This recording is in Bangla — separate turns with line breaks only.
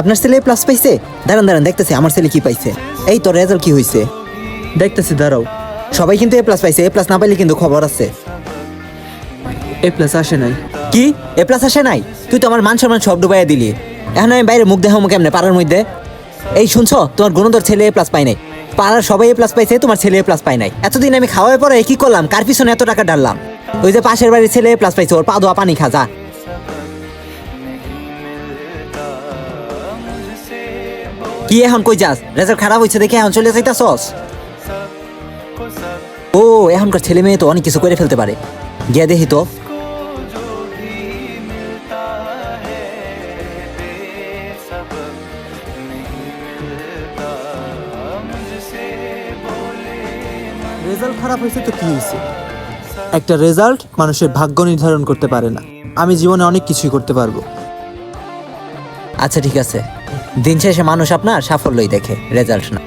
আপনার ছেলে প্লাস পাইছে? দাঁড়ান দাঁড়ান দেখতেছি আমার ছেলে কি পাইছে? এই তো রেজাল্ট কি হয়েছে
দেখতেছি দাঁড়াও।
সবাই কিন্তু এ প্লাস পাইছে এ প্লাস না পাইলে কিন্তু খবর আছে।
এ প্লাস আসে নাই।
কি? এ প্লাস আসে নাই? তুই তো আমার মান সম্মান সব ডুবাইয়া দিলি। এখন আমি বাইরে মুখ দেখাবো কেমনে পাড়ার মধ্যে? এই শুনছো? তোমার গুণধর ছেলে এ প্লাস পাই নাই। পাড়ার সবাই এ প্লাস পাইছে তোমার ছেলে এ প্লাস পাই নাই। এতদিন আমি খাওয়ার পরে কি করলাম? কার পিছনে এত টাকা ডাললাম ওই যে পাশের বাড়ির ছেলে এ প্লাস পাইছে ওর পা ধোয়া পানি খা যা কি এখন কই যাস? রেজাল্ট খারাপ হয়েছে দেখে এখন চলে যাইতাছস? ও, এখনকার ছেলে মেয়ে তো অনেক কিছু করে ফেলতে পারে। গিয়া দেখি তো।
রেজাল্ট খারাপ হয়েছে তো কি হয়েছে একটা রেজাল্ট মানুষের ভাগ্য নির্ধারণ করতে পারে না। আমি জীবনে অনেক কিছুই করতে পারব।
আচ্ছা ঠিক আছে। দিন শেষে মানুষ আপনার সাফল্যই দেখে রেজাল্ট না।